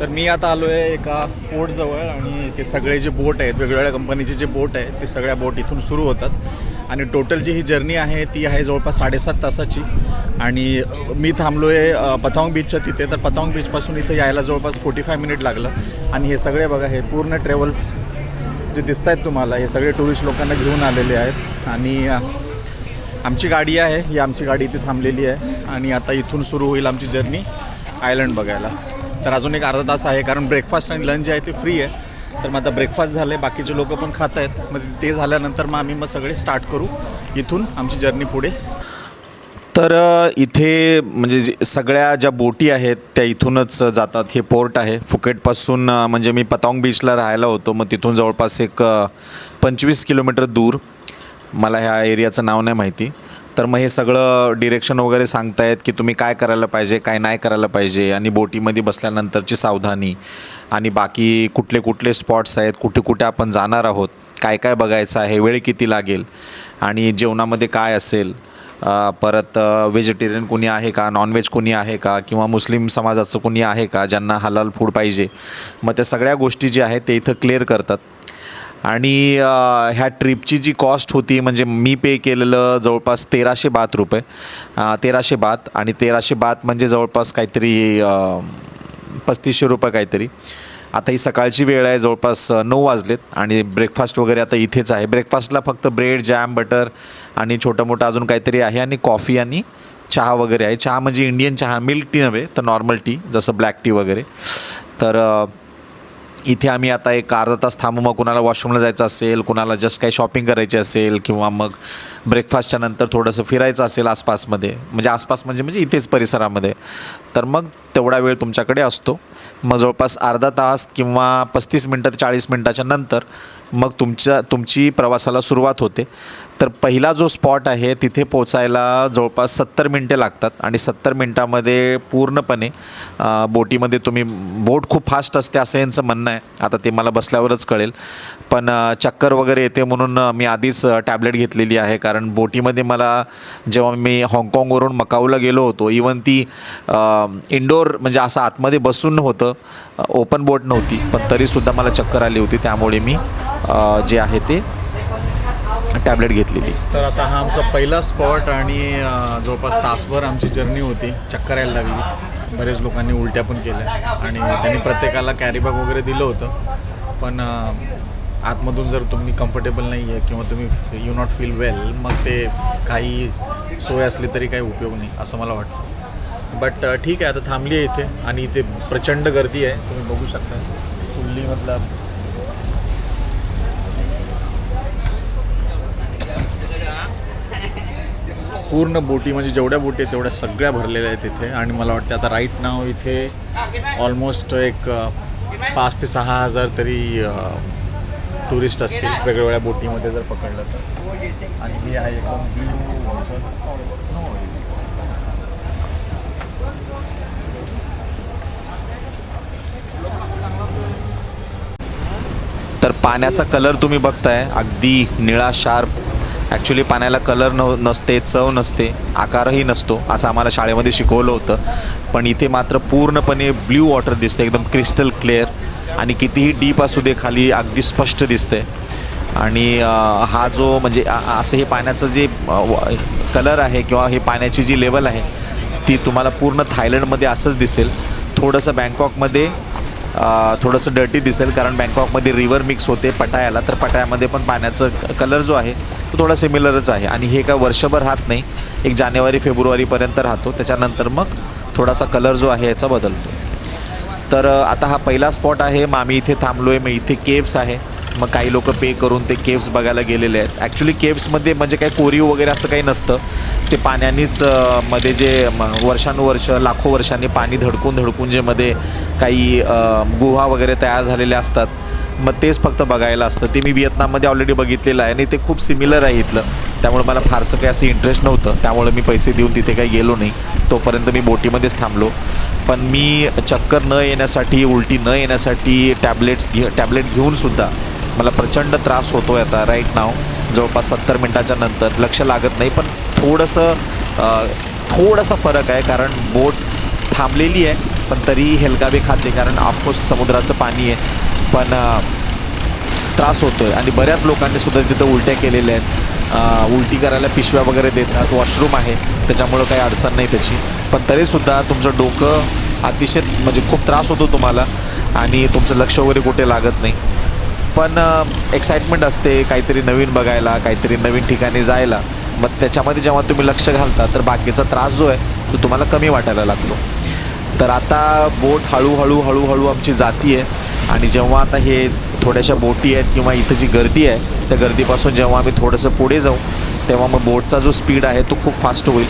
तर मी आता आलो आहे एका पोर्टजवळ आणि ते सगळे जे बोट आहेत वेगवेगळ्या कंपनीचे जे बोट आहेत ते सगळ्या बोट इथून सुरू होतात. आणि टोटल जी ही जर्नी आहे ती आहे जवळपास साडेसात तासाची. आणि मी थांबलो आहे पतांग बीचच्या तिथे. तर पतांग बीचपासून इथे यायला जवळपास फोर्टी फाय मिनिट लागलं. आणि हे सगळे बघा हे पूर्ण ट्रॅव्हल्स जे दिसत आहेत तुम्हाला हे सगळे टुरिस्ट लोकांना घेऊन आलेले आहेत. आणि आमची गाडी आहे ही आमची गाडी इथे थांबलेली आहे. आणि आता इथून सुरू होईल आमची जर्नी आयलंड बघायला. तर अजून एक अर्धा तास आहे कारण ब्रेकफास्ट आणि लंच जे आहे ते फ्री आहे. तर मग आता ब्रेकफास्ट झालं आहे बाकीचे लोक पण खात आहेत. मग ते झाल्यानंतर मग आम्ही मग सगळे स्टार्ट करू. इथून आमची जर्नी पुढे. तर इथे म्हणजे जे- सगळ्या ज्या बोटी आहेत त्या इथूनच जातात. हे पोर्ट आहे. फुकेटपासून म्हणजे मी पतांग बीचला राहायला होतो. मग तिथून जवळपास एक पंचवीस किलोमीटर दूर. मला ह्या एरियाचं नाव नाही माहिती. तर मग हे सगळं डिरेक्शन वगैरे सांगतायत की तुम्ही काय करायला पाहिजे काय नाही करायला पाहिजे आणि बोटीमध्ये बसल्यानंतरची सावधानी आणि बाकी कुठले कुठले स्पॉट्स आहेत कुठे कुठे आपण जाणार आहोत काय काय बघायचं आहे वेळ किती लागेल आणि जेवणामध्ये काय असेल परत व्हेजिटेरियन कोणी आहे का नॉनव्हेज कोणी आहे का किंवा मुस्लिम समाजाचं कोणी आहे का ज्यांना हलाल फूड पाहिजे मग त्या सगळ्या गोष्टी ज्या आहेत ते इथं क्लिअर करतात. आणि ह्या ट्रिपची जी कॉस्ट होती म्हणजे मी पे केलेलं जवळपास तेराशे बात रुपये. तेराशे बात आणि तेराशे बात म्हणजे जवळपास काहीतरी पस्तीसशे रुपये काहीतरी. आता ही सकाळची वेळ आहे जवळपास नऊ वाजलेत आणि ब्रेकफास्ट वगैरे आता इथेच आहे. ब्रेकफास्टला फक्त ब्रेड जॅम बटर आणि छोटं मोठं अजून काहीतरी आहे आणि कॉफी आणि चहा वगैरे आहे. चहा म्हणजे इंडियन चहा मिल्क टी नव्हे तर नॉर्मल टी जसं ब्लॅक टी वगैरे. तर इथे आम्ही आता एक अर्धा तास थांबू मग कुणाला वॉशरूमला जायचं असेल कुणाला जस्ट काही शॉपिंग करायची असेल किंवा मग ब्रेकफास्टच्या नंतर थोडंसं फिरायचं असेल आसपासमध्ये म्हणजे आसपास म्हणजे म्हणजे इथेच परिसरामध्ये. तर मग तेवढा वेळ तुमच्याकडे असतो. मग जवळपास अर्धा तास किंवा पस्तीस मिनटं ते चाळीस मिनटाच्या नंतर मग तुमच्या तुमची प्रवासाला सुरुवात होते. तर पहिला जो स्पॉट आहे तिथे पोचायला जवळपास सत्तर मिनटे लागतात आणि सत्तर मिनटामध्ये पूर्णपणे बोटीमध्ये तुम्ही बोट खूप फास्ट असते असं यांचं म्हणणं आहे. आता ते मला बसल्यावरच कळेल. पण चक्कर वगैरे येते म्हणून मी आधीच टॅबलेट घेतलेली आहे. कारण बोटीमध्ये मला जेव्हा मी हाँगकाँगवरून मकाऊला गेलो होतो इवन ती इंडोर म्हणजे असं आतमध्ये बसून होतं ओपन बोट नव्हती. पण तरीसुद्धा मला चक्कर आली होती. त्यामुळे मी जे आहे ते टॅबलेट घेतलेली. तर आता हा आमचा पहिला स्पॉट आणि जवळपास तासभर आमची जर्नी होती. चक्कर यायला लागली. बरेच लोकांनी उलट्या पण केल्या. आणि त्यांनी प्रत्येकाला कॅरीबॅग वगैरे दिलं होतं. पण आतमधून जर तुम्ही कम्फर्टेबल नाही आहे किंवा तुम्ही यू नॉट फील वेल मग ते काही सोय असली तरी काही उपयोग नाही असं मला वाटतं. बट ठीक आहे आता थांबली आहे इथे. आणि इथे प्रचंड गर्दी आहे. तुम्ही बघू शकता. फुल्ली मतलब पूर्ण बोटी म्हणजे जेवढ्या बोटी आहेत तेवढ्या सगळ्या भरलेल्या आहेत इथे. आणि मला वाटतं आता राईट नाव इथे ऑलमोस्ट एक पाच ते सहा हजार तरी टुरिस्ट असतील. वेगवेगळ्या बोटीमध्ये जर पकडलं तर. आणि हे आहे म्हणजे तर पाण्याचा कलर तुम्ही बघताय अगदी निळा शार्प ॲक्च्युली पाण्याला कलर न नसते चव नसते आकारही नसतो असं आम्हाला शाळेमध्ये शिकवलं होतं. पण इथे मात्र पूर्णपणे ब्ल्यू वॉटर दिसते एकदम क्रिस्टल क्लिअर आणि कितीही डीप असू दे खाली अगदी स्पष्ट दिसते आणि हा जो म्हणजे असं हे पाण्याचं जे कलर आहे किंवा हे पाण्याची जी लेवल आहे ती तुम्हाला पूर्ण थायलंडमध्ये असंच दिसेल. थोडंसं बँकॉकमध्ये थोडंसं डर्टी दिसेल कारण बँकॉकमध्ये रिवर मिक्स होते पटायाला तर पटायामध्ये पण पाण्याचं कलर जो आहे तो थोडा सिमिलरच आहे. आणि हे काय वर्षभर राहत नाही. एक जानेवारी फेब्रुवारीपर्यंत राहतो. त्याच्यानंतर मग थोडासा कलर जो आहे याचा बदलतो. तर आता हा पहिला स्पॉट आहे. मग आम्ही इथे थांबलो आहे मग इथे केव्स आहे. मग काही लोक पे करून ते केव्स बघायला गेलेले आहेत. ॲक्च्युली केव्समध्ये म्हणजे काही कोरीव वगैरे असं काही नसतं. ते पाण्यानेच मध्ये जे वर्षानुवर्ष लाखो वर्षांनी पाणी धडकून धडकून जे मध्ये काही गुहा वगैरे तयार झालेल्या असतात. मग तेच फक्त बघायला असतं. ते मी व्हिएतनाममध्ये ऑलरेडी बघितलेलं आहे आणि ते खूप सिमिलर आहे इथलं. त्यामुळे मला फारसं काही असं इंटरेस्ट नव्हतं. त्यामुळे मी पैसे देऊन तिथे काही गेलो नाही. तोपर्यंत मी बोटीमध्येच थांबलो. पण मी चक्कर न येण्यासाठी उलटी न येण्यासाठी टॅबलेट्स घे टॅबलेट घेऊनसुद्धा मला प्रचंड त्रास होतो आहे आता राईट नाव जवळपास सत्तर मिनटाच्या नंतर. लक्ष लागत नाही पण थोडंसं थोडासा फरक आहे. कारण बोट थांबलेली आहे. पण तरीही हेलकावे खाते कारण ऑफकोर्स समुद्राचं पाणी आहे. पण त्रास होतो आहे आणि बऱ्याच लोकांनी सुद्धा तिथं उलट्या केलेल्या आहेत. उलटी करायला पिशव्या वगैरे देतात वॉशरूम आहे. त्याच्यामुळं काही अडचण नाही त्याची. पण तरीसुद्धा तुमचं डोकं अतिशय म्हणजे खूप त्रास होतो तुम्हाला. आणि तुमचं लक्ष वगैरे कुठे लागत नाही. पण एक्साइटमेंट असते काहीतरी नवीन बघायला काहीतरी नवीन ठिकाणी जायला. मग त्याच्यामध्ये जेव्हा तुम्ही लक्ष घालता तर बाकीचा त्रास जो आहे तो तुम्हाला कमी वाटायला लागतो. तर आता बोट हळूहळू हळूहळू आमची जाती आहे आणि जेव्हा आता हे थोड्याशा बोटी आहेत किंवा इथं जी गर्दी आहे त्या गर्दीपासून जेव्हा आम्ही थोडंसं पुढे जाऊ तेव्हा मग बोटचा जो स्पीड आहे तो खूप फास्ट होईल.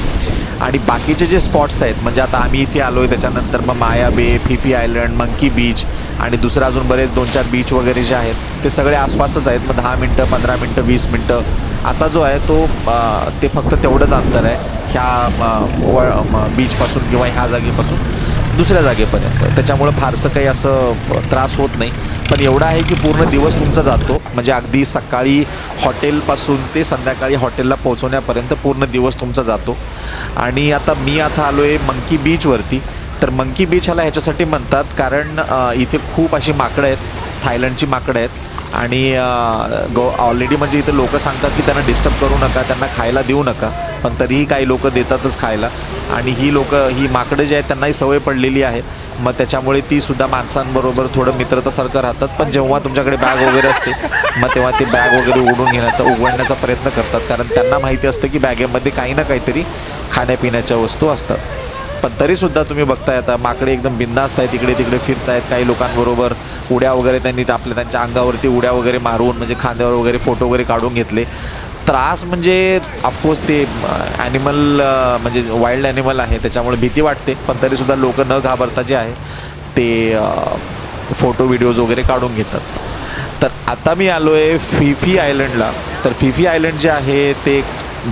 आणि बाकीचे जे स्पॉट्स आहेत म्हणजे आता आम्ही इथे आलो आहे त्याच्यानंतर मग माया बे फिफी आयलंड मंकी बीच आणि दुसरं अजून बरेच दोन चार बीच वगैरे जे आहेत ते सगळे आसपासच आहेत. मग दहा मिनटं पंधरा मिनटं वीस मिनटं असा जो आहे तो ते फक्त तेवढंच अंतर आहे. ह्या बीचपासून किंवा ह्या जागेपासून. दुसऱ्या जागेपर्यंत. त्याच्यामुळं फारसं काही असं त्रास होत नाही. पण एवढं आहे की पूर्ण दिवस तुमचा जातो. म्हणजे अगदी सकाळी हॉटेलपासून ते संध्याकाळी हॉटेलला पोहोचवण्यापर्यंत पूर्ण दिवस तुमचा जातो. आणि आता मी आता आलो आहे मंकी बीचवरती तर मंकी बीच ह्याला ह्याच्यासाठी म्हणतात कारण इथे खूप अशी माकडं आहेत. थायलंडची माकडं आहेत. आणि गो ऑलरेडी म्हणजे इथे लोक सांगतात की त्यांना डिस्टर्ब करू नका त्यांना खायला देऊ नका. पण तरीही काही लोक देतातच खायला. आणि ही लोक ही माकडं जी आहेत त्यांनाही सवय पडलेली आहे. मग त्याच्यामुळे ती सुद्धा माणसांबरोबर थोडं मित्रतासारखं राहतात. पण जेव्हा तुमच्याकडे बॅग वगैरे असते मग तेव्हा ते बॅग वगैरे उघडून घेण्याचा उघडण्याचा प्रयत्न करतात. कारण त्यांना माहिती असतं की बॅगेमध्ये काही ना काहीतरी खाण्यापिण्याच्या वस्तू असतात. पण तरीसुद्धा तुम्ही बघताय आता माकडे एकदम बिंदास्त आहेत तिकडे तिकडे फिरतायत. काही लोकांबरोबर उड्या वगैरे त्यांनी आपल्या त्यांच्या अंगावरती उड्या वगैरे मारून म्हणजे खांद्यावर वगैरे फोटो वगैरे काढून घेतले. त्रास म्हणजे ऑफकोर्स ते ॲनिमल म्हणजे वाईल्ड ॲनिमल आहे त्याच्यामुळे भीती वाटते. पण तरीसुद्धा लोक न घाबरता जे आहे ते फोटो व्हिडिओज वगैरे काढून घेतात. तर आता मी आलो आहे फिफी आयलंडला तर फिफी आयलंड जे आहे ते एक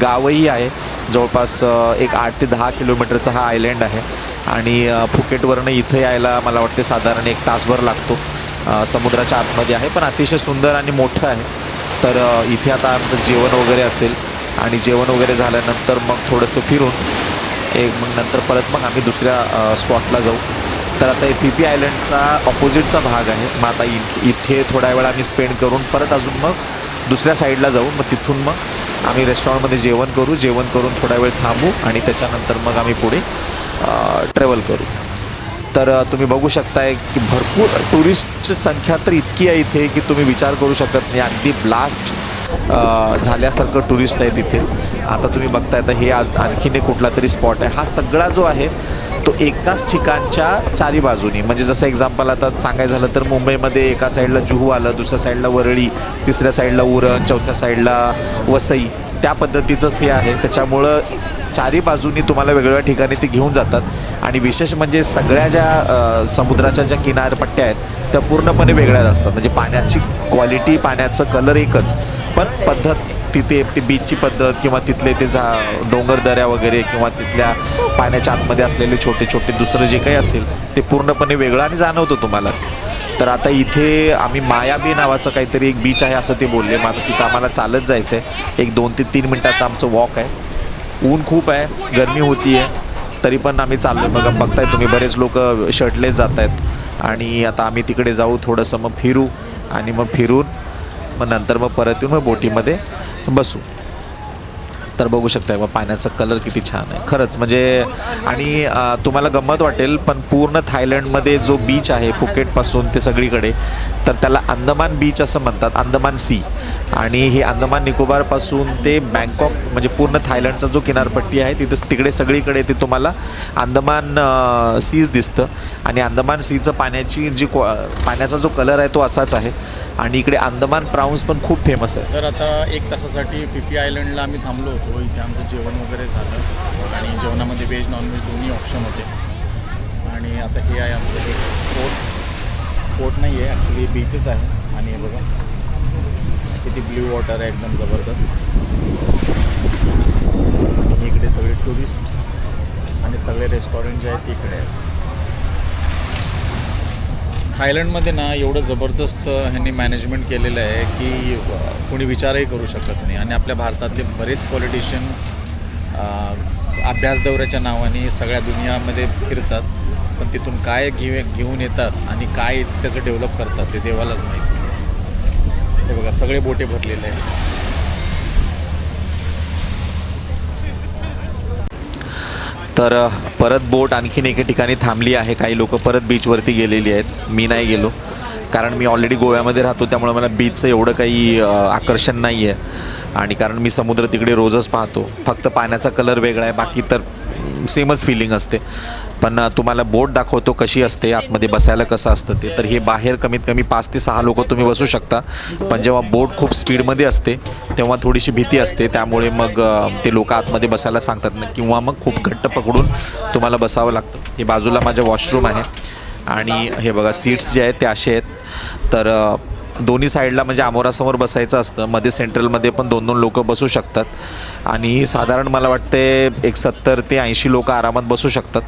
गावही आहे. जवळपास एक आठ ते दहा किलोमीटरचा हा आयलंड आहे. आणि फुकेटवरनं इथं यायला मला वाटते साधारण एक तासभर लागतो. समुद्राच्या आतमध्ये आहे पण अतिशय सुंदर आणि मोठं आहे. तर इथे आता आमचं जेवण वगैरे असेल आणि जेवण वगैरे झाल्यानंतर मग थोडंसं फिरून एक मग नंतर परत मग आम्ही दुसऱ्या स्पॉटला जाऊ. तर आता पी पी आयलंडचा ऑपोजिटचा भाग आहे. मग आता इ इथे थोडा वेळ आम्ही स्पेंड करून परत अजून मग दुसऱ्या साईडला जाऊ. मग तिथून मग आम्ही रेस्टॉरंटमध्ये जेवण करू. जेवण करून थोडा वेळ थांबू आणि त्याच्यानंतर मग आम्ही पुढे ट्रॅव्हल करू. तर तुम्ही बघू शकताय की भरपूर टुरिस्टची संख्या तर इतकी आहे इथे की तुम्ही विचार करू शकत नाही. अगदी ब्लास्ट झाल्यासारखं टुरिस्ट आहे तिथे. आता तुम्ही बघताय तर हे आज आणखीन एक कुठला तरी स्पॉट आहे. हा सगळा जो आहे तो एकाच ठिकाणच्या चारी बाजूनी. म्हणजे जसं एक्झाम्पल आता सांगायचं झालं तर मुंबईमध्ये एका साईडला जुहू आलं दुसऱ्या साईडला वरळी तिसऱ्या साईडला उरण चौथ्या साईडला वसई. त्या पद्धतीचंच हे आहे. त्याच्यामुळं चारी बाजूनी तुम्हाला वेगवेगळ्या ठिकाणी ते घेऊन जातात. आणि विशेष म्हणजे सगळ्या ज्या समुद्राच्या ज्या किनारपट्ट्या आहेत त्या पूर्णपणे वेगळ्याच असतात. म्हणजे पाण्याची क्वालिटी पाण्याचं कलर एकच. पण पद्धत तिथे ती बीचची पद्धत किंवा तिथले ते झा डोंगर दऱ्या वगैरे किंवा तिथल्या पाण्याच्या आतमध्ये असलेले छोटे छोटे दुसरं जे काही असेल ते पूर्णपणे वेगळं आणि जाणवतं तुम्हाला. तर आता इथे आम्ही मायाबी नावाचं काहीतरी एक बीच आहे असं ते बोलले. मग आता तिथं आम्हाला चालत जायचं आहे एक दोन ते तीन मिनटाचं आमचं वॉक आहे. ऊन खूप आहे गरमी होती आहे तरी पण आम्ही चाललो मग बघताय तुम्ही बरेच लोक शर्टलेस जात आहेत आणि आता आम्ही तिकडे जाऊ थोडंसं मग फिरू आणि मग फिरून मग नंतर मग परत येऊन मग बोटीमध्ये बसू. तर बघू शकताय मग पाण्याचा कलर किती छान आहे. खरंच म्हणजे आणि तुम्हाला गंमत वाटेल पण पूर्ण थायलंडमध्ये जो बीच आहे फुकेटपासून ते सगळीकडे तर त्याला अंदमान बीच असं म्हणतात अंदमान सी आणि हे अंदमान निकोबारपासून ते बँकॉक म्हणजे पूर्ण थायलंडचा जो किनारपट्टी आहे तिथं तिकडे सगळीकडे ते तुम्हाला अंदमान सीज दिसतं. आणि अंदमान सीचं पाण्याची जी क्वा पाण्याचा जो कलर आहे तो असाच आहे. आणि इकडे अंदमान प्राऊन्स पण खूप फेमस आहे. तर आता एक तासासाठी पी आयलंडला आम्ही थांबलो होतो. इथे आमचं जेवण वगैरे झालं. आणि जेवणामध्ये व्हेज नॉनव्हेज दोन्ही ऑप्शन होते. आणि आता हे आहे आमचं हे पोर्ट नाही आहे ॲक्च्युली बीचच आहे. आणि हे बघा. किती ब्ल्यू वॉटर आहे एकदम जबरदस्त. आणि इकडे सगळे टुरिस्ट आणि सगळे रेस्टॉरंट जे आहेत तिकडे आहेत. थायलंडमध्ये ना एवढं जबरदस्त ह्यांनी मॅनेजमेंट केलेलं आहे की कोणी विचारही करू शकत नाही. आणि आपल्या भारतातले बरेच पॉलिटिशियन्स अभ्यास दौऱ्याच्या नावाने सगळ्या दुनियामध्ये फिरतात पण तिथून काय घेऊ घेऊन येतात आणि काय त्याचं डेव्हलप करतात ते देवालाच माहिती हे बघा सगळे बोटे भरलेले आहेत. तर परत बोट आणखीन एके ठिकाणी थांबली आहे. काही लोक परत बीचवरती गेलेली आहेत. मी नाही गेलो. कारण मी ऑलरेडी गोव्यामध्ये राहतो त्यामुळे मला बीचचं एवढं काही आकर्षण नाही आहे आणि कारण मी समुद्र तिकडे रोजच पाहतो. फक्त पाण्याचा कलर वेगळा आहे. बाकी तर सेमच फिलिंग असते. पण तुम्हाला बोट दाखवतो कशी असते आतमध्ये बसायला कसं असतं ते. तर हे बाहेर कमीत कमी पाच ते सहा लोक तुम्ही बसू शकता. पण जेव्हा बोट खूप स्पीडमध्ये असते तेव्हा थोडीशी भीती असते. त्यामुळे मग ते लोक आतमध्ये बसायला सांगतात ना किंवा मग खूप घट्ट पकडून तुम्हाला बसावं लागतं. हे बाजूला माझ्या वॉशरूम आहे. आणि हे बघा सीट्स जे आहेत ते असे आहेत. तर दोन्ही साईडला म्हणजे आमोरासमोर बसायचं असतं. मध्ये सेंट्रलमध्ये पण दोन दोन लोक बसू शकतात. आणि साधारण मला वाटते एक सत्तर ते ऐंशी लोक आरामात बसू शकतात.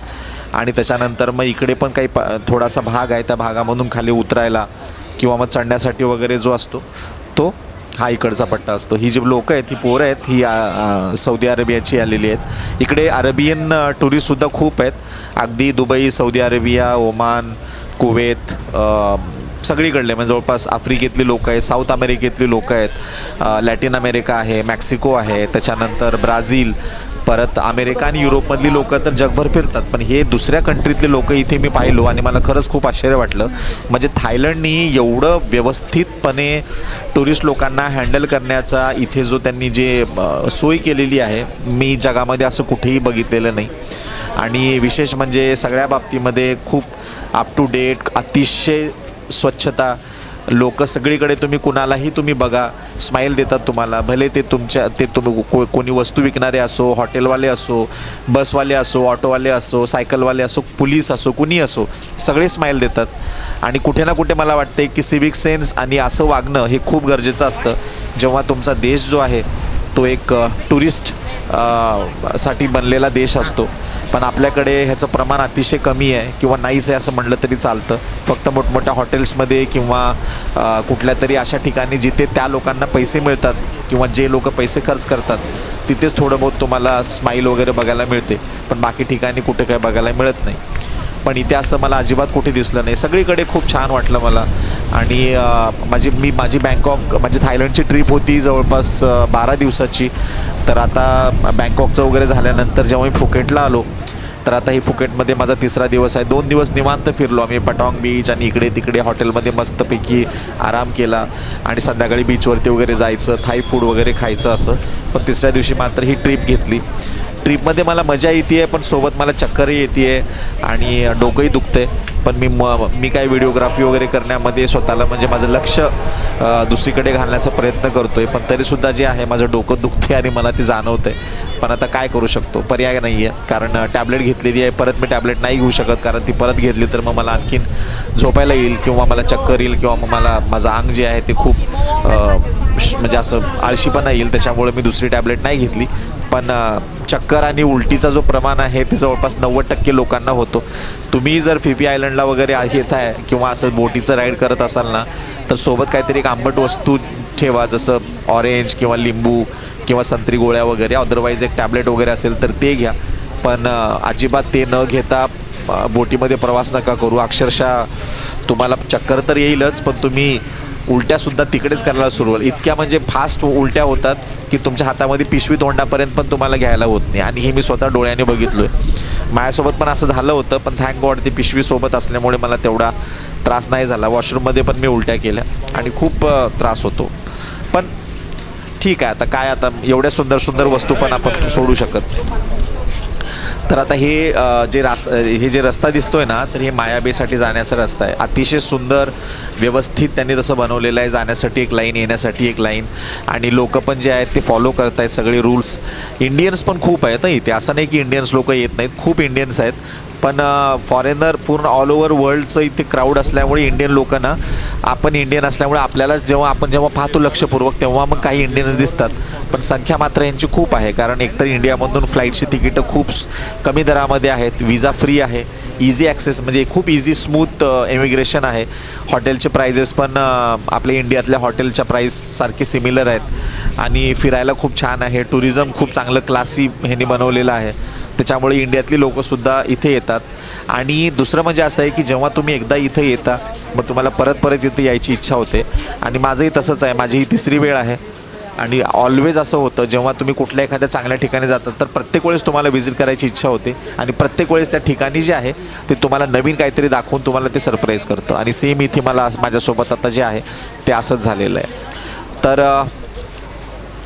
आणि त्याच्यानंतर मग इकडे पण काही पा थोडासा भाग आहे त्या भागामधून खाली उतरायला किंवा मग चढण्यासाठी वगैरे जो असतो तो हा इकडचा पट्टा असतो. ही जी लोकं आहेत ही पोरं आहेत ही सौदी अरेबियाची आलेली आहेत. इकडे अरेबियन टुरिस्टसुद्धा खूप आहेत. अगदी Dubai Saudi Arabia Oman Kuwait सगळीकडले म्हणजे जवळपास आफ्रिकेतली लोक आहेत साऊथ अमेरिकेतली लोक आहेत लॅटिन अमेरिका आहे मॅक्सिको आहे त्याच्यानंतर ब्राझील परत अमेरिका आणि युरोपमधली लोक तर जगभर फिरतात. पण हे दुसऱ्या कंट्रीतले लोक इथे मी पाहिलो आणि मला खरंच खूप आश्चर्य वाटलं. म्हणजे थायलंडनी एवढं व्यवस्थितपणे टुरिस्ट लोकांना हँडल करण्याचा इथे जो त्यांनी जे सोय केलेली आहे मी जगामध्ये असं कुठेही बघितलेलं नाही. आणि विशेष म्हणजे सगळ्या बाबतीमध्ये खूप अप टू डेट अतिशय स्वच्छता लोक सगळीकडे तुम्ही कुणालाही तुम्ही बघा स्माईल देतात तुम्हाला. भले ते तुमच्या ते तुम्ही को कोणी वस्तू विकणारे असो हॉटेलवाले असो बसवाले असो ऑटोवाले असो सायकलवाले असो पोलीस असो कुणी असो सगळे स्माईल देतात. आणि कुठे ना कुठे मला वाटते की सिविक सेन्स आणि असं वागणं हे खूप गरजेचं असतं. जेव्हा तुमचा देश जो आहे तो एक टुरिस्टसाठी बनलेला देश असतो. पण आपल्याकडे ह्याचं प्रमाण अतिशय कमी आहे किंवा नाहीच आहे असं म्हटलं तरी चालतं. फक्त मोठमोठ्या हॉटेल्समध्ये किंवा कुठल्या तरी अशा ठिकाणी जिथे त्या लोकांना पैसे मिळतात किंवा जे लोक पैसे खर्च करतात तिथेच थोडं बहुत तुम्हाला स्माईल वगैरे बघायला मिळते. पण बाकी ठिकाणी कुठे काय बघायला मिळत नाही. पण इथे असं मला अजिबात कुठे दिसलं नाही. सगळीकडे खूप छान वाटलं मला. आणि माझी मी माझी बँकॉक माझी थायलंडची ट्रिप होती जवळपास बारा दिवसाची. तर आता बँकॉकचं वगैरे झाल्यानंतर जेव्हा मी फुकेटला आलो तर आता ही फुकेटमध्ये माझा तिसरा दिवस आहे. दोन दिवस निवांत फिरलो आम्ही. पटाँग बीच आणि इकडे तिकडे हॉटेलमध्ये मस्तपैकी आराम केला. आणि संध्याकाळी बीचवरती वगैरे जायचं थाई फूड वगैरे खायचं असं. पण तिसऱ्या दिवशी मात्र ही ट्रिप घेतली. ट्रिपमध्ये मला मजा येते आहे पण सोबत मला चक्करही येते आहे आणि डोकंही दुखते पण मी म मी काय व्हिडिओग्राफी वगैरे करण्यामध्ये स्वतःला म्हणजे माझं लक्ष दुसरीकडे घालण्याचा प्रयत्न करतो आहे पण तरीसुद्धा जे आहे माझं डोकं दुखते आणि मला ती आहे पण आता काय करू शकतो? पर्याय नाही आहे कारण टॅबलेट घेतलेली आहे. परत मी टॅबलेट नाही घेऊ शकत. कारण ती परत घेतली तर मग मला आणखीन झोपायला येईल किंवा मला चक्कर येईल किंवा मग मला माझं अंग जे आहे ते खूप श- म्हणजे असं आळशीपणा येईल. त्याच्यामुळे मी दुसरी टॅबलेट नाही घेतली. पण चक्कर आणि उलटीचा जो प्रमाण आहे ते जवळपास नव्वद टक्के लोकांना होतो. तुम्ही जर फिपी आयलंडला वगैरे येत आहे किंवा असं बोटीचं राईड करत असाल ना तर सोबत काहीतरी एक आंबट वस्तू ठेवा जसं ऑरेंज किंवा लिंबू किंवा संत्री गोळ्या वगैरे. अदरवाईज एक टॅबलेट वगैरे असेल तर ते घ्या. पण अजिबात ते न घेता बोटीमध्ये प्रवास नका करू. अक्षरशः तुम्हाला चक्कर तर येईलच पण तुम्ही उलट्यासुद्धा तिकडेच करायला सुरू होईल इतक्या म्हणजे फास्ट उलट्या होतात की तुमच्या हातामध्ये पिशवी तोंडापर्यंत पण तुम्हाला घ्यायला होत नाही. आणि हे मी स्वतः डोळ्याने बघितलो आहे माझ्यासोबत पण असं झालं होतं पण थँक गॉड ती पिशवी सोबत असल्यामुळे मला तेवढा त्रास नाही झाला. वॉशरूममध्ये पण मी उलट्या केल्या आणि खूप त्रास होतो. पण ठीक आहे आता काय आता एवढ्या सुंदर सुंदर वस्तू पण आपण सोडू शकत तर आता हे जे रास हे जे रस्ता दिसतोय ना तर हे मायाबेसाठी जाण्याचा रस्ता आहे. अतिशय सुंदर व्यवस्थित त्यांनी तसं बनवलेलं आहे जाण्यासाठी एक लाईन येण्यासाठी एक लाईन. आणि लोक पण जे आहेत ते फॉलो करत आहेत सगळे रूल्स इंडियन्स पण खूप आहेत हं इथे. असं नाही की इंडियन्स लोक येत नाहीत. खूप इंडियन्स आहेत. पण फॉरेनर पूर्ण ऑल ओव्हर वर्ल्डचं इथे क्राऊड असल्यामुळे इंडियन लोकांना ना आपण इंडियन असल्यामुळे आपल्याला जेव्हा आपण जेव्हा पाहतो लक्षपूर्वक तेव्हा मग काही इंडियन्स दिसतात. पण संख्या मात्र यांची खूप आहे कारण एकतर इंडियामधून फ्लाईटची तिकीटं खूप कमी दरामध्ये आहेत विजा फ्री आहे इझी ॲक्सेस म्हणजे खूप इझी स्मूथ इमिग्रेशन आहे. हॉटेलचे प्राइजेस पण आपल्या इंडियातल्या हॉटेलच्या प्राईससारखे सिमिलर आहेत. आणि फिरायला खूप छान आहे टुरिझम खूप चांगलं क्लासी ह्यांनी बनवलेलं आहे. त्याच्यामुळे इंडियातली लोकंसुद्धा इथे येतात. आणि दुसरं म्हणजे असं आहे की जेव्हा तुम्ही एकदा इथं येता मग तुम्हाला परत परत इथे यायची इच्छा होते. आणि माझंही तसंच आहे माझी ही तिसरी वेळ आहे. आणि ऑलवेज असं होतं जेव्हा तुम्ही कुठल्या एखाद्या चांगल्या ठिकाणी जातात तर प्रत्येक वेळेस तुम्हाला व्हिजिट करायची इच्छा होते. आणि प्रत्येक वेळेस त्या ठिकाणी जे आहे ते तुम्हाला नवीन काहीतरी दाखवून तुम्हाला ते सरप्राईज करतं. आणि सेम इथे मला माझ्यासोबत आता जे आहे ते असंच झालेलं आहे. तर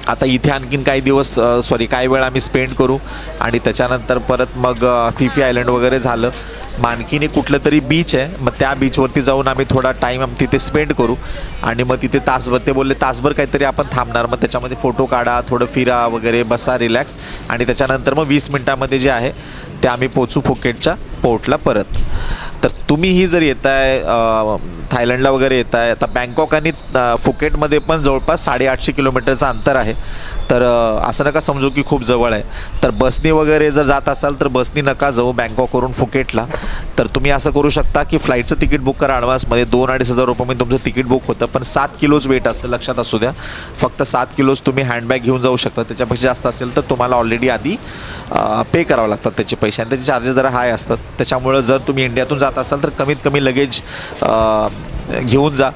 आता इथे आणखीन काही दिवस सॉरी काही वेळ आम्ही स्पेंड करू आणि त्याच्यानंतर परत मग फिफी आयलंड वगैरे झालं. मानखीने आणखीन एक कुठलं तरी बीच आहे मग त्या बीचवरती जाऊन आम्ही थोडा टाईम तिथे स्पेंड करू. आणि मग तिथे तासभर ते बोलले तासभर काहीतरी आपण थांबणार. मग त्याच्यामध्ये फोटो काढा थोडं फिरा वगैरे बसा रिलॅक्स आणि त्याच्यानंतर मग वीस मिनटामध्ये जे आहे ते आम्ही पोचू फुकेटच्या पोर्टला परत. तर तुम्हीही जर येत आहे थायलंडला वगैरे येत आहे आता बँकॉक आणि फुकेटमध्ये पण जवळपास साडेआठशे किलोमीटरचं अंतर आहे. तर असं नका समजू की खूप जवळ आहे. तर बसनी वगैरे जर जात असाल तर बसनी नका जाऊ बँकॉकवरून फुकेटला. तर तुम्ही असं करू शकता की फ्लाईटचं तिकीट बुक करा ॲडव्हान्समध्ये. दोन अडीच हजार रुपये तुमचं तिकीट बुक होतं पण सात किलोज वेट असतं लक्षात असू द्या. फक्त सात किलोज तुम्ही हँडबॅग घेऊन जाऊ शकता. त्याच्यापेक्षा जास्त असेल तर तुम्हाला ऑलरेडी आधी पे करावं लागतात त्याचे पैसे. आणि त्याचे चार्जेस जरा हाय असतात. त्याच्यामुळं जर तुम्ही इंडियातून जात असाल तर कमीत कमी लगेज घेऊन जा.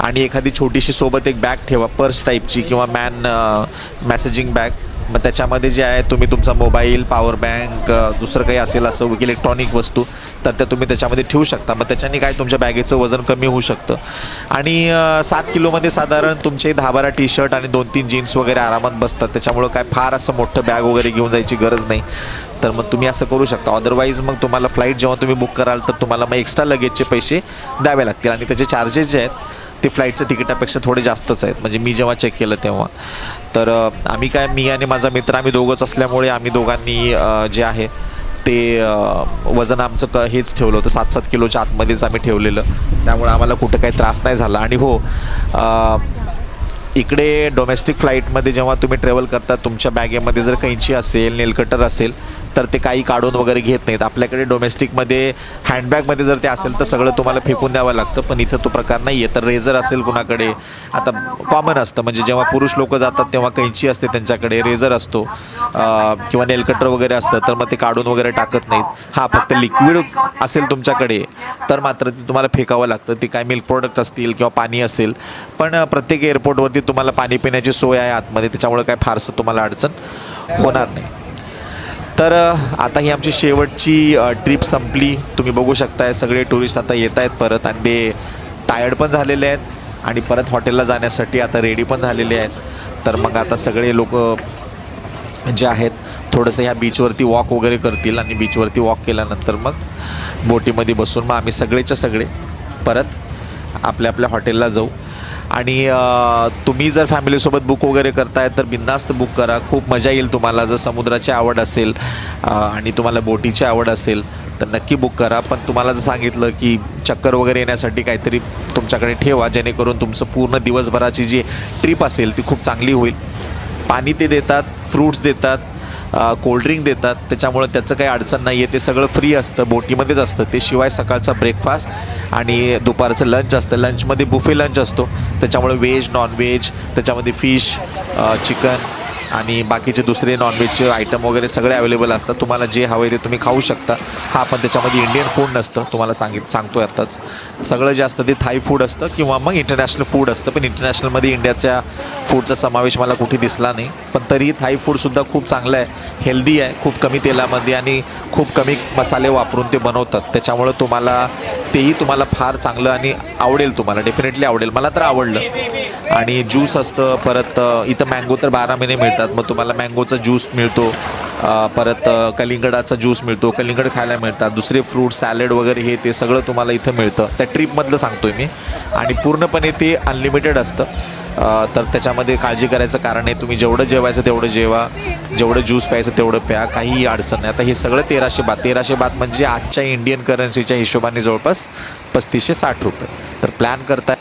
आणि एखादी छोटीशी सोबत एक बॅग ठेवा पर्स टाईपची किंवा मॅन मॅसेजिंग बॅग मग त्याच्यामध्ये जे आहे तुम्ही तुमचा मोबाईल पॉवर बँक दुसरं काही असेल असं इलेक्ट्रॉनिक वस्तू तर त्या तुम्ही त्याच्यामध्ये ठेवू शकता. मग त्याच्याने काय तुमच्या बॅगेचं वजन कमी होऊ शकतं. आणि सात किलोमध्ये साधारण तुमचे दहा बारा टी शर्ट आणि दोन तीन जीन्स वगैरे आरामात बसतात. त्याच्यामुळं काय फार असं मोठं बॅग वगैरे घेऊन जायची गरज नाही. तर मग तुम्ही असं करू शकता. अदरवाईज मग तुम्हाला फ्लाईट जेव्हा तुम्ही बुक कराल तर तुम्हाला मग एक्स्ट्रा लगेजचे पैसे द्यावे लागतील. आणि त्याचे चार्जेस जे आहेत ते फ्लाईटच्या तिकिटापेक्षा थोडे जास्तच आहेत. म्हणजे मी जेव्हा चेक केलं तेव्हा. तर आम्ही काय मी आणि माझा मित्र आम्ही दोघंच असल्यामुळे आम्ही दोघांनी जे आहे ते वजन आमचं क हेच ठेवलं होतं. सात सात किलोच्या आतमध्येच आम्ही ठेवलेलं. त्यामुळे आम्हाला कुठं काही त्रास नाही झाला. आणि हो इकडे डोमेस्टिक फ्लाईटमध्ये जेव्हा तुम्ही ट्रॅव्हल करता तुमच्या बॅगेमध्ये जर कैंची असेल नेलकटर असेल तर ते काही काढून वगैरे घेत नाहीत. आपल्याकडे डोमेस्टिकमध्ये हँडबॅगमध्ये जर ते असेल तर सगळं तुम्हाला फेकून द्यावं लागतं पण इथं तो प्रकार नाही आहे तर रेझर असेल कुणाकडे आता कॉमन असतं. म्हणजे जेव्हा पुरुष लोक जातात तेव्हा कैंची असते त्यांच्याकडे रेझर असतो किंवा नेलकटर वगैरे असतं तर मग ते काढून वगैरे टाकत नाहीत. हा फक्त लिक्विड असेल तुमच्याकडे तर मात्र ते तुम्हाला फेकावं लागतं. ते काय मिल्क प्रोडक्ट असतील किंवा पाणी असेल पण प्रत्येक एअरपोर्टवरती तुम्हाला पाणी पिण्याची सोय आहे आतमध्ये त्याच्यामुळे काय फारसं तुम्हाला अडचण होणार नाही. तर आता ही आमची शेवटची ट्रिप संपली. तुम्ही बघू शकताय सगळे टुरिस्ट आता येत आहेत परत आणि ते टायर्ड पण झालेले आहेत आणि परत हॉटेलला जाण्यासाठी आता रेडी पण झालेले आहेत. तर मग आता सगळे लोक जे आहेत थोडंसं ह्या बीचवरती वॉक वगैरे करतील आणि बीचवरती वॉक केल्यानंतर मग बोटीमध्ये बसून मग आम्ही सगळेच्या सगळे परत आपल्या आपल्या हॉटेलला जाऊ. आणि तुम्ही जर फॅमिलीसोबत बुक वगैरे करताय तर बिंदास्त बुक करा. खूप मजा येईल तुम्हाला. जर समुद्राची आवड असेल आणि तुम्हाला बोटीची आवड असेल तर नक्की बुक करा. पण तुम्हाला जर सांगितलं की चक्कर वगैरे येण्यासाठी काहीतरी तुमच्याकडे ठेवा जेणेकरून तुमचं पूर्ण दिवसभराची जी ट्रिप असेल ती खूप चांगली होईल. पाणी ते देतात फ्रूट्स देतात कोल्ड्रिंक देतात. त्याच्यामुळं त्याचं काही अडचण नाही आहे ते सगळं फ्री असतं. बोटीमध्येच असतं. ते शिवाय सकाळचा ब्रेकफास्ट आणि दुपारचं लंच असतं. लंचमध्ये बुफे लंच असतो. त्याच्यामुळे व्हेज नॉनव्हेज त्याच्यामध्ये फिश चिकन आणि बाकीचे दुसरे नॉनव्हेजचे आयटम वगैरे सगळे अवेलेबल असतात. तुम्हाला जे हवे ते तुम्ही खाऊ शकता. हा पण त्याच्यामध्ये इंडियन फूड नसतं तुम्हाला सांगित सांगतोय आत्ताच सगळं जे असतं ते थाई फूड असतं किंवा मग इंटरनॅशनल फूड असतं. पण इंटरनॅशनलमध्ये इंडियाच्या फूडचा समावेश मला कुठे दिसला नाही. पण तरीही थाई फूडसुद्धा खूप चांगलं आहे. हेल्दी आहे खूप कमी तेलामध्ये आणि खूप कमी मसाले वापरून ते बनवतात. त्याच्यामुळं तुम्हाला तेही तुम्हाला फार चांगलं आणि आवडेल तुम्हाला. डेफिनेटली आवडेल. मला तर आवडलं. आणि ज्यूस असतं परत इथं मँगो तर बारा महिने मिळतात. मग तुम्हाला मँगोचा ज्यूस मिळतो. परत कलिंगडाचा ज्यूस मिळतो. कलिंगड खायला मिळतात. दुसरे फ्रूट सॅलड वगैरे हे ते सगळं तुम्हाला इथं मिळतं. त्या ट्रिपमधलं सांगतोय मी. आणि पूर्णपणे ते अनलिमिटेड असतं. तर त्याच्यामध्ये काळजी करायचं कारण आहे तुम्ही जेवढं जेवायचं तेवढं जेवा जेवढं ज्यूस प्यायचं तेवढं प्या काहीही अडचण नाही. आता हे सगळं तेराशे बात तेराशे बात म्हणजे आजच्या इंडियन करन्सीच्या हिशोबाने जवळपास पस्तीसशे साठ रुपये. तर प्लॅन करताय